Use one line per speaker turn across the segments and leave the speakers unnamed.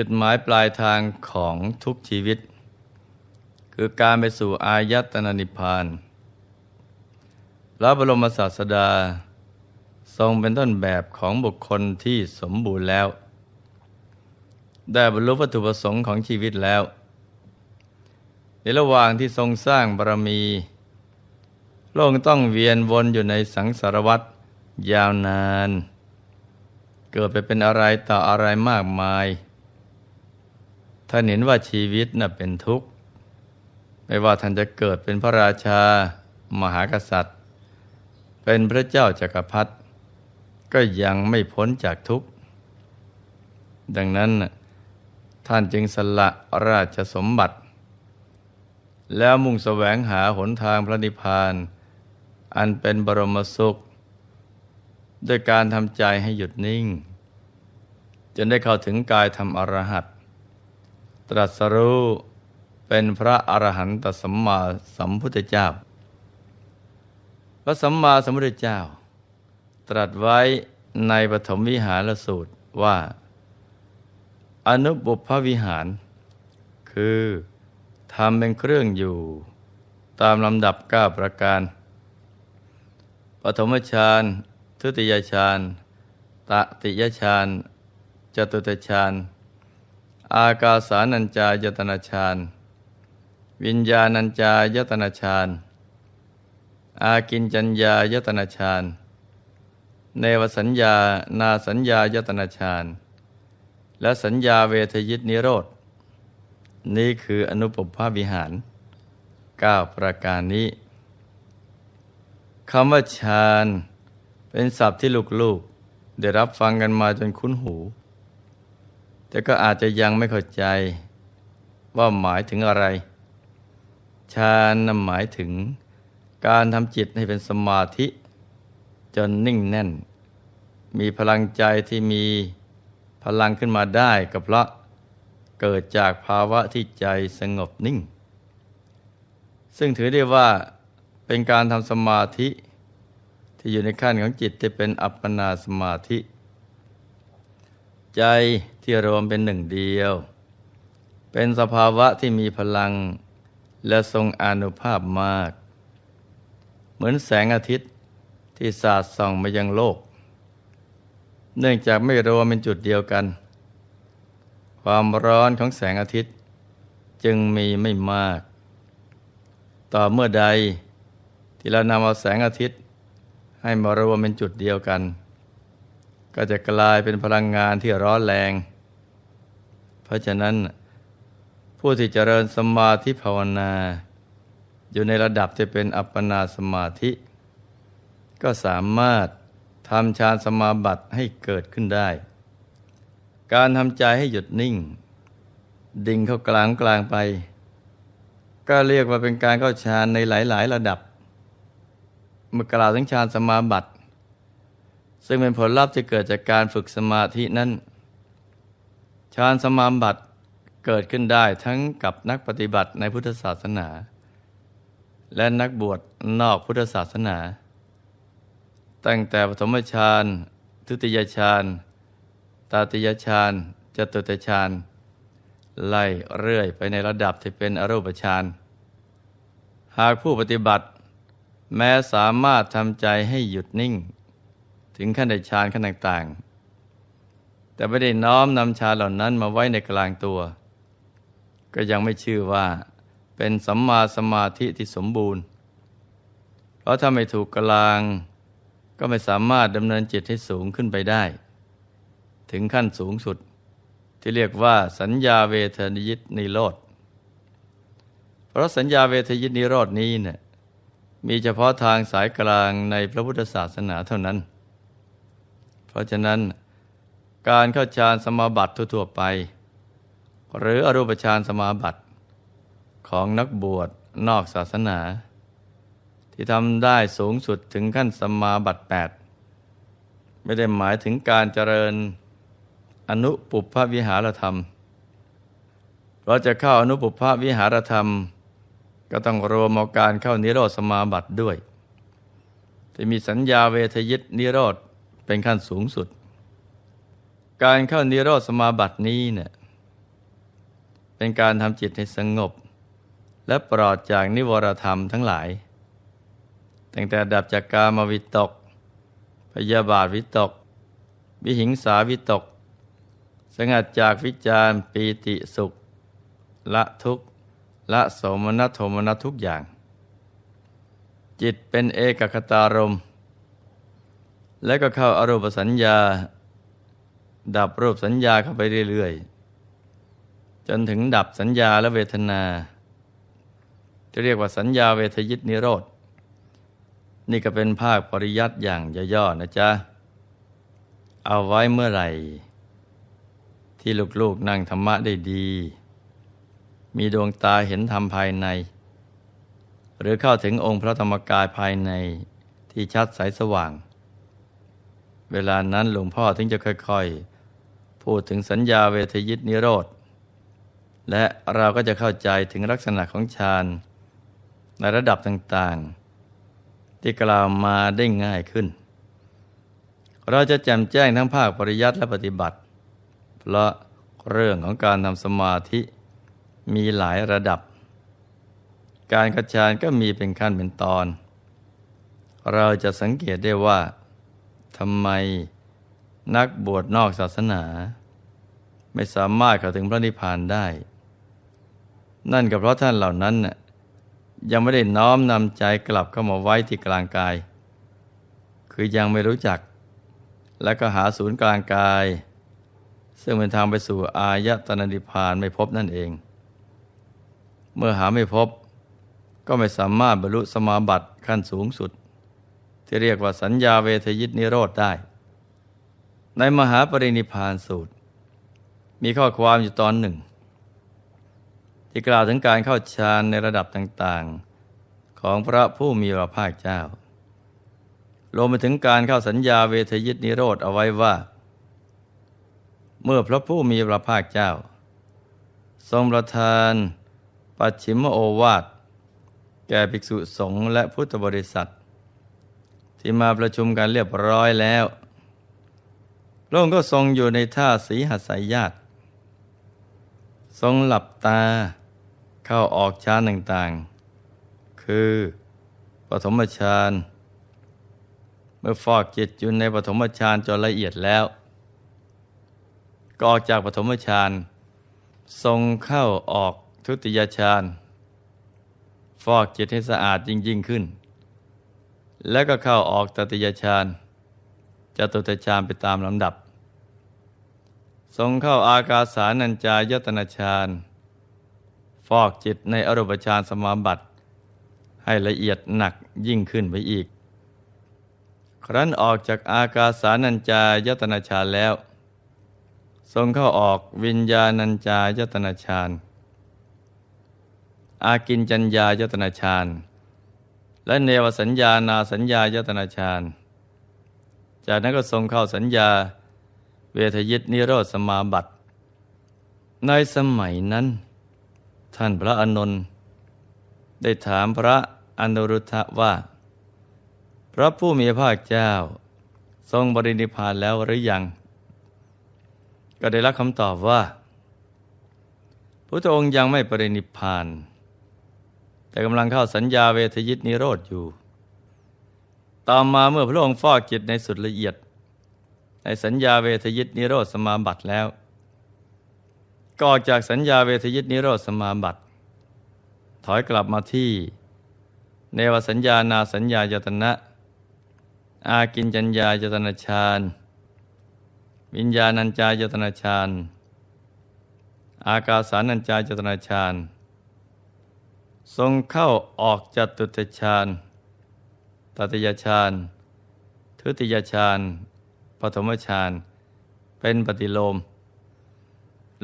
จุดหมายปลายทางของทุกชีวิต คือการไปสู่อายตนะนิพพาน พระบรมศาสดา ทรงเป็นต้นแบบของบุคคลที่สมบูรณ์แล้ว ได้บรรลุวัตถุประสงค์ของชีวิตแล้ว ในระหว่างที่ทรงสร้างบารมีโลกต้องเวียนวนอยู่ในสังสารวัฏยาวนาน เกิดไปเป็นอะไรต่ออะไรมากมาย ท่านเห็นว่าชีวิตน่ะเป็นทุกข์ ไม่ว่าท่านจะเกิดเป็นพระราชา มหากษัตริย์ เป็นพระเจ้าจากักรพรรดิก็ยังไม่พ้นจากทุกข์ ดังนั้นท่านจึงสละราชสมบัติ แล้วมุ่งแสวงหาหนทางพระนิพพาน อันเป็นบรมสุข ด้วยการทำใจให้หยุดนิ่ง จนได้เข้าถึงกายธรรมอรหัต ตรัสรู้เป็นพระอรหันตสัมมาสัมพุทธเจ้า พระสัมมาสัมพุทธเจ้า ตรัสไว้ในปฐมวิหารสูตรว่า อนุบุพวิหาร คือทำเป็นเครื่องอยู่ตามลำดับก้าประการ ปฐมฌาน ทุติยฌาน ตติยฌาน จตุตฌาน อากาสานัญจายตนะฌานวิญญาณัญจายตนะฌานอากินจัญญายตนะฌานเนวสัญญานาสัญญายตนะฌานและสัญญาเวทยิตนิโรธนี่คืออนุปภาวิหาร 9 ประการนี้คำว่าฌานเป็นศัพท์ที่ลูกๆ ได้รับฟังกันมาจนคุ้นหู แต่ก็อาจจะยังไม่เข้าใจว่าหมายถึงอะไร ฌานนหมายถึงการทำจิตให้เป็นสมาธิ จนนิ่งแน่น มีพลังใจที่มีพลังขึ้นมาได้ก็เพราะเกิดจากภาวะที่ใจสงบนิ่ง ซึ่งถือได้ว่าเป็นการทำสมาธิ ที่อยู่ในขั้นของจิตที่เป็นอัปปนาสมาธิ ใจที่รวมเป็นหนึ่งเดียว เป็นสภาวะที่มีพลัง และทรงอนุภาพมาก เหมือนแสงอาทิตย์ที่สาดส่องมายังโลก เนื่องจากไม่รวมเป็นจุดเดียวกัน ความร้อนของแสงอาทิตย์ จึงมีไม่มาก ต่อเมื่อใดที่เรานำเอาแสงอาทิตย์ ให้มารวมเป็นจุดเดียวกัน ก็จะกลายเป็นพลังงานที่ร้อนแรง เพราะฉะนั้น ผู้ที่เจริญสมาธิภาวนา อยู่ในระดับที่เป็นอัปปนาสมาธิ ก็สามารถทำฌานสมาบัติให้เกิดขึ้นได้ การทำใจให้หยุดนิ่ง ดิ่งเข้ากลางกลางไป ก็เรียกว่าเป็นการเข้าฌานในหลาย ๆ ระดับ เมื่อกล่าวถึงฌานสมาบัติ ซึ่งเป็นผลลัพธ์ที่เกิดจากการฝึกสมาธินั้นฌานสมาบัติเกิดขึ้นได้ทั้งกับนักปฏิบัติในพุทธศาสนา และนักบวชนอกพุทธศาสนา ตั้งแต่ปฐมฌานทุติยฌานตาติยฌานจตุตฌานไล่เรื่อยไปในระดับที่เป็นอรูปฌานหากผู้ปฏิบัติ แม้สามารถทำใจให้หยุดนิ่ง ถึงขั้นในฌานขั้นต่างๆ แต่ไม่ได้น้อมนำฌานเหล่านั้นมาไว้ในกลางตัว ก็ยังไม่ชื่อว่า เป็นสัมมาสมาธิที่สมบูรณ์ เพราะถ้าไม่ถูกกลาง ก็ไม่สามารถดำเนินจิตให้สูงขึ้นไปได้ ถึงขั้นสูงสุดที่เรียกว่าสัญญาเวทนิยิตนิโรธ เพราะสัญญาเวทยิตนิโรธนี้เนี่ยมีเฉพาะทางสายกลางในพระพุทธศาสนาเท่านั้น เพราะฉะนั้นการเข้าฌานสมาบัติทั่วๆไป หรืออรูปฌานสมาบัติ ของนักบวชนอกศาสนา ที่ทำได้สูงสุดถึงขั้นสมาบัติ 8 ไม่ได้หมายถึงการเจริญอนุปุพพวิหารธรรม เราจะเข้าอนุปุพพวิหารธรรม ก็ต้องรวมเอาการเข้านิโรธสมาบัติด้วย จะมีสัญญาเวทยิตนิโรธ เป็นขั้นสูงสุด การเข้านิโรธสมาบัตินี้เนี่ยเป็นการทำจิตให้สงบ และปลอดจากนิวรธรรมทั้งหลาย ตั้งแต่ดับจากกามวิตก พยาบาทวิตก วิหิงสาวิตก สงัดจากวิจารปีติสุข ละทุกข์ละสมนัสโทมนัสทุกอย่าง จิตเป็นเอกคตารมณ์ และก็เข้าอารูปสัญญา ดับรูปสัญญาเข้าไปเรื่อยๆ จนถึงดับสัญญาและเวทนา จะเรียกว่าสัญญาเวทยิตนิโรธนี่ก็เป็นภาคปริยัติอย่างย่อๆนะจ๊ะ เอาไว้เมื่อไหร่ ที่ลูกๆนั่งธรรมะได้ดี มีดวงตาเห็นธรรมภายใน หรือเข้าถึงองค์พระธรรมกายภายในที่ชัดใสสว่าง เวลานั้นหลวงพ่อถึงจะค่อยๆ พูดถึงสัญญาเวทยิตนิโรธ และเราก็จะเข้าใจถึงลักษณะของฌานในระดับต่างๆ ที่กล่าวมาได้ง่ายขึ้น เราจะแจ่มแจ้งทั้งภาคปริยัติและปฏิบัติ เพราะเรื่องของการทำสมาธิมีหลายระดับ การกระชานก็มีเป็นขั้นเป็นตอน เราจะสังเกตได้ว่า ทำไมนักบวชนอกศาสนา ไม่สามารถเข้าถึงพระนิพพานได้ นั่นก็เพราะท่านเหล่านั้นน่ะยังไม่ได้น้อมนำใจกลับเข้ามาไว้ที่กลางกาย คือยังไม่รู้จัก และก็หาศูนย์กลางกาย ซึ่งเป็นทางไปสู่อายตนะนิพพานไม่พบนั่นเอง เมื่อหาไม่พบก็ไม่สามารถบรรลุสมาบัติขั้นสูงสุด ที่เรียกว่าสัญญาเวทยิตนิโรธได้ ในมหาปรินิพานสูตร มีข้อความอยู่ตอนหนึ่ง ที่กล่าวถึงการเข้าฌานในระดับต่างๆ ของพระผู้มีพระภาคเจ้ารวมไปถึงการเข้าสัญญาเวทยิตนิโรธเอาไว้ว่า เมื่อพระผู้มีพระภาคเจ้า ทรงประทานปัจฉิมโอวาท แก่ภิกษุสงฆ์และพุทธบริษัท ที่มาประชุมกันเรียบร้อยแล้วพระองค์ก็ทรงอยู่ในท่าสีหัสายญาติทรงหลับตาเข้าออกฌานต่างๆ คือปฐมฌานเมื่อฟอกจิตอยู่ในปฐมฌานจนละเอียดแล้ว ก็ออกจากปฐมฌานทรงเข้าออกทุติยฌานฟอกจิตให้สะอาดยิ่งยิ่งขึ้น แล้วก็เข้าออกตติยฌานจตุตฌานไปตามลำดับ ทรงเข้าอากาสานัญจายตนะฌานฟอกจิตในอรูปฌานสมาบัติ ให้ละเอียดหนักยิ่งขึ้นไปอีก ครั้นออกจากอากาสานัญจายตนะฌานแล้ว ทรงเข้าออกวิญญาณัญจายตนะฌานอากินจัญญายตนะฌาน และเนวสัญญานาสัญญายตนะฌานจากนั้นก็ทรงเข้าสัญญาเวทยิตนิโรธสมาบัติ ในสมัยนั้น ท่านพระอนนท์ได้ถามพระอนุรุทธะว่า พระผู้มีพระภาคเจ้า ทรงบรินิพานแล้วหรือยัง ก็ได้รับคำตอบว่าพระองค์ยังไม่ปรินิพาน แต่กำลังเข้าสัญญาเวทยิตนิโรธอยู่ ต่อมาเมื่อพระองค์ฟอกจิตในสุดละเอียด ในสัญญาเวทยิตนิโรธสมาบัติแล้วก็ออกจากสัญญาเวทยิตนิโรธสมาบัติ ถอยกลับมาที่เนวสัญญานาสัญญายตนะ อากินจัญญายตนะฌานวิญญาณัญจายตนะฌานอากาสานัญจายตนะฌาน ทรงเข้าออกจตุตฌานตติยฌานทุติยฌานปฐมฌานเป็นปฏิโลม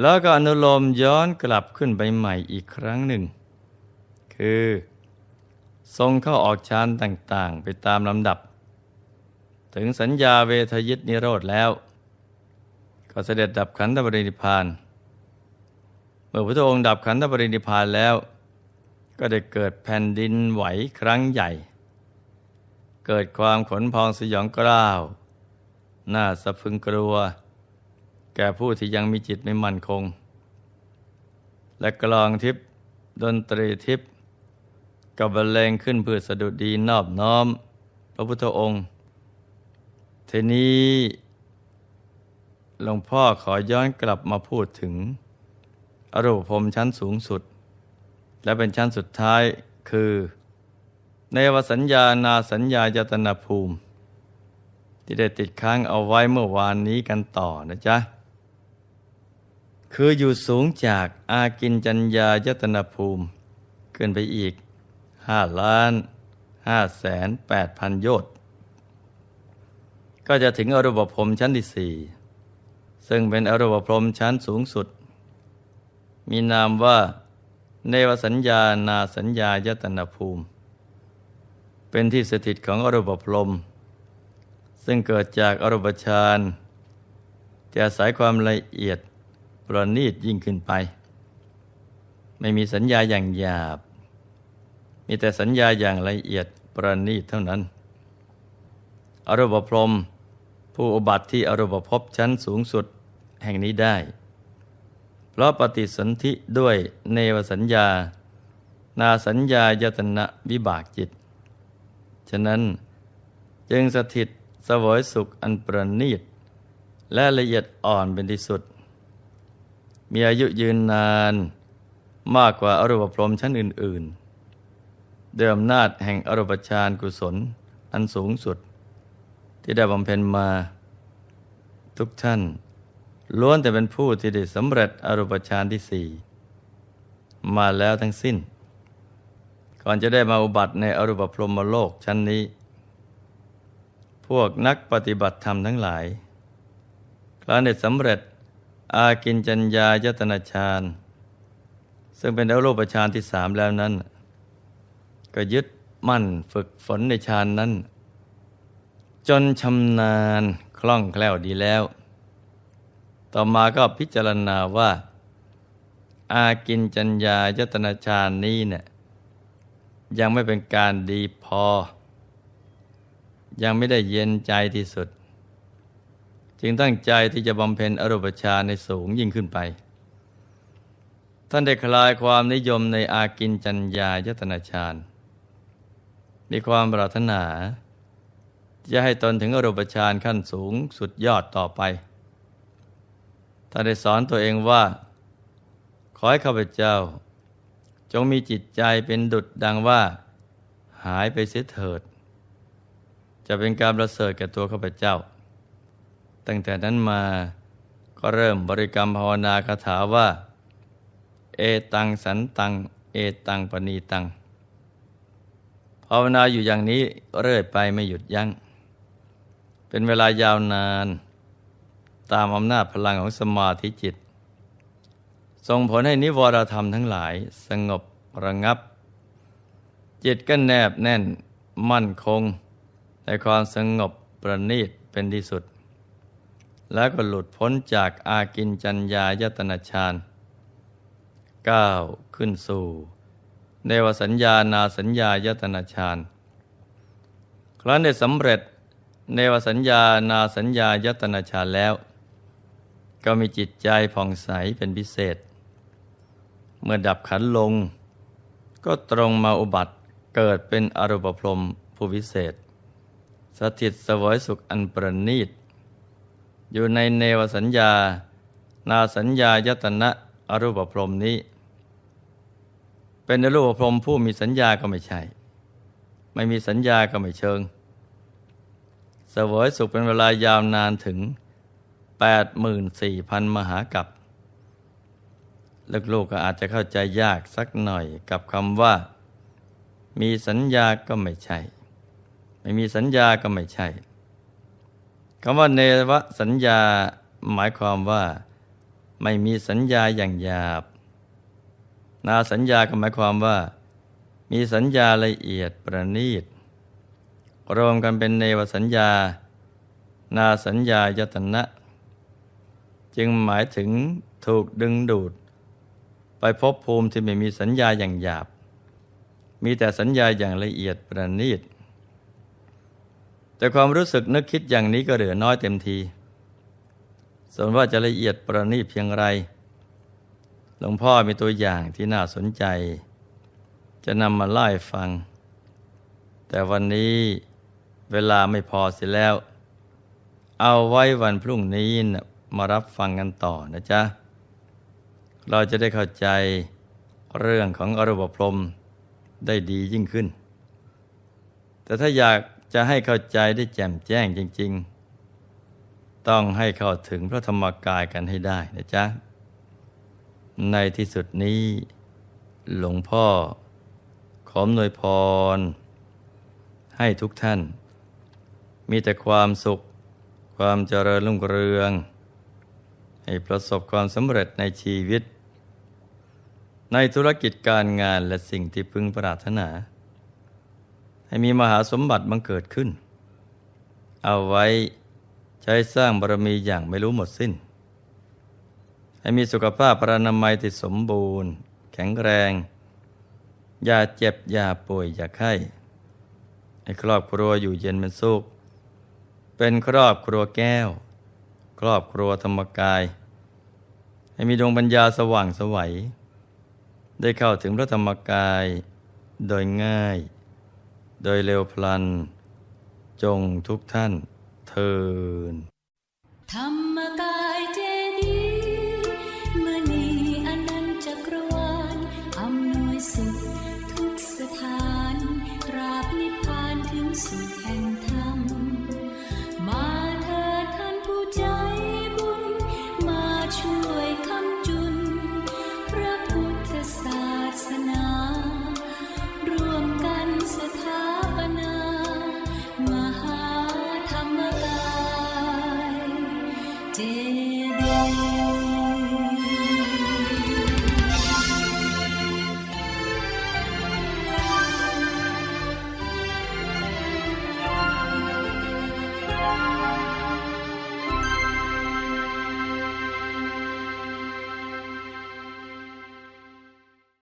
แล้วก็อนุโลมย้อนกลับขึ้นไปใหม่อีกครั้งหนึ่ง คือ ทรงเข้าออกฌานต่าง ๆ ไปตามลำดับ ถึงสัญญาเวทยิตนิโรธแล้ว ก็เสด็จดับขันธปรินิพาน เมื่อพระองค์ดับขันธปรินิพานแล้ว ก็ได้เกิดแผ่นดินไหวครั้งใหญ่ เกิดความขนพองสยองกล้าว น่าสะพึงกลัว แก่ผู้ที่ยังมีจิตไม่มั่นคง และกลองทิพย์ดนตรีทิพย์กับบรรเลงขึ้นเพื่อสะดุดดีนอบน้อม พระพุทธองค์ ทีนี้หลวงพ่อขอย้อนกลับมาพูดถึงอรูปภพชั้นสูงสุด และเป็นชั้นสุดท้ายคือ ในวสัญญานาสัญญายตนาภูมิ ที่ได้ติดค้างเอาไว้เมื่อวานนี้กันต่อนะจ๊ะ คืออยู่สูงจากอากินจัญญายตนาภูมิ ขึ้นไปอีกห้าล้านห้าแสนแปดพันโยชน์ก็จะถึงอรูปภพชั้นที่สี่ซึ่งเป็นอรูปภพชั้นสูงสุด มีนามว่า เนวสัญญานาสัญญายตนภูมิ เป็นที่สถิตของอรูปภพซึ่งเกิดจากอรูปฌานที่อาศัยความละเอียดประณีตยิ่งขึ้นไป ไม่มีสัญญาอย่างหยาบ มีแต่สัญญาอย่างละเอียดประณีตเท่านั้น อรูปพรมผู้อุบัติที่อรูปภพชั้นสูงสุดแห่งนี้ได้ เพราะปฏิสนธิด้วยเนวสัญญา นาสัญญายตนะวิบากจิต ฉะนั้นจึงสถิตสวยสุขอันประณีต และละเอียดอ่อนเป็นที่สุด มีอายุยืนนานมากกว่าอรูปพรหมชั้นอื่น ๆ เดิมนาจแห่งอรูปฌานกุศลอันสูงสุด ที่ได้บำเพ็ญมา ทุกท่าน ล้วนแต่เป็นผู้ที่ได้สำเร็จอรูปฌานที่สี่มาแล้วทั้งสิ้น ก่อนจะได้มาอุบัติในอรูปพรหมโลกชั้นนี้ พวกนักปฏิบัติธรรมทั้งหลายครั้นได้สำเร็จอากินจัญญายตนาฌานซึ่งเป็นอรูปฌานที่สามแล้วนั้น ก็ยึดมั่นฝึกฝนในฌานนั้น จนชำนาญคล่องแคล่วดีแล้ว ต่อมาก็พิจารณาว่า อากินจัญญายตนาฌานนี้เนี่ยยังไม่เป็นการดีพอ ยังไม่ได้เย็นใจที่สุด จึงตั้งใจที่จะบำเพ็ญอรูปฌานในสูงยิ่งขึ้นไป ท่านได้คลายความนิยมในอากินจัญญายตนาฌานมีความปรารถนา จะให้ตนถึงอรูปฌานขั้นสูงสุดยอดต่อไป ท่านได้สอนตัวเองว่า ขอให้ข้าพเจ้า จงมีจิตใจเป็นดุจดังว่า หายไปเสียเถิด จะเป็นการประเสริฐแก่ตัวข้าพเจ้า ตั้งแต่นั้นมาก็เริ่มบริกรรมภาวนาคาถาว่า เอตังสันตัง เอตังปณีตัง ภาวนาอยู่อย่างนี้เรื่อยไปไม่หยุดยัง้ง เป็นเวลายาวนาน ตามอำนาจพลังของสมาธิจิต ส่งผลให้นิวรธรรมทั้งหลายสงบระงับ จิตก็แนบแน่นมั่นคง ในความสงบประณีตเป็นที่สุด แล้วก็หลุดพ้นจากอากินจัญญายตนาฌานก้าวขึ้นสู่เนวสัญญานาสัญญายตนาฌานครั้นได้สำเร็จเนวสัญญานาสัญญายตนาฌานแล้ว ก็มีจิตใจผ่องใสเป็นพิเศษ เมื่อดับขันลง ก็ตรงมาอุบัติเกิดเป็นอรูปพรหมผู้วิเศษ สถิตสวยสุขอันประณีต อยู่ในเนวสัญญา นาสัญญายตนะอรูปพรหมนี้ เป็นอรูปพรหมผู้มีสัญญาก็ไม่ใช่ ไม่มีสัญญาก็ไม่เชิงสวยสุขเป็นเวลายาวนานถึง 84,000 มหากับลูกๆก็อาจจะเข้าใจยากสักหน่อยกับคำว่า มีสัญญาก็ไม่ใช่ ไม่มีสัญญาก็ไม่ใช่คำว่าเนวสัญญาหมายความว่า ไม่มีสัญญาอย่างหยาบ นาสัญญาก็หมายความว่า มีสัญญาละเอียดประณีตรวมกันเป็นเนวสัญญา นาสัญญายตนะ จึงหมายถึงถูกดึงดูด ไปพบภูมิที่ไม่มีสัญญาอย่างหยาบ มีแต่สัญญาอย่างละเอียดประณีต แต่ความรู้สึกนึกคิดอย่างนี้ก็เหลือน้อยเต็มที ส่วนว่าจะละเอียดประณีตเพียงไร หลวงพ่อมีตัวอย่างที่น่าสนใจ จะนำมาเล่าให้ฟัง แต่วันนี้เวลาไม่พอเสียแล้ว เอาไว้วันพรุ่งนี้นะ มารับฟังกันต่อนะจ๊ะ เราจะได้เข้าใจเรื่องของอรูปพรมได้ดียิ่งขึ้น แต่ถ้าอยากจะให้เข้าใจได้แจ่มแจ้งจริง ๆ ต้องให้เข้าถึงพระธรรมกายกันให้ได้นะจ๊ะ ในที่สุดนี้ หลวงพ่อ ขออำนวยพร ให้ทุกท่าน มีแต่ความสุขความเจริญรุ่งเรือง ให้ประสบความสำเร็จในชีวิต ในธุรกิจการงานและสิ่งที่พึงปรารถนา ให้มีมหาสมบัติบังเกิดขึ้น เอาไว้ใช้สร้างบารมีอย่างไม่รู้หมดสิ้น ให้มีสุขภาพพระนามัยที่สมบูรณ์ แข็งแรง อย่าเจ็บ อย่าป่วย อย่าไข้ให้ครอบครัวอยู่เย็นเป็นสุขเป็นครอบครัวแก้ว รอบครัวธรรมกาย ให้มีดวงปัญญาสว่างสวัย ได้เข้าถึงพระธรรมกายโดยง่าย โดยเร็วพลัน จงทุกท่านเทิน
ธรรม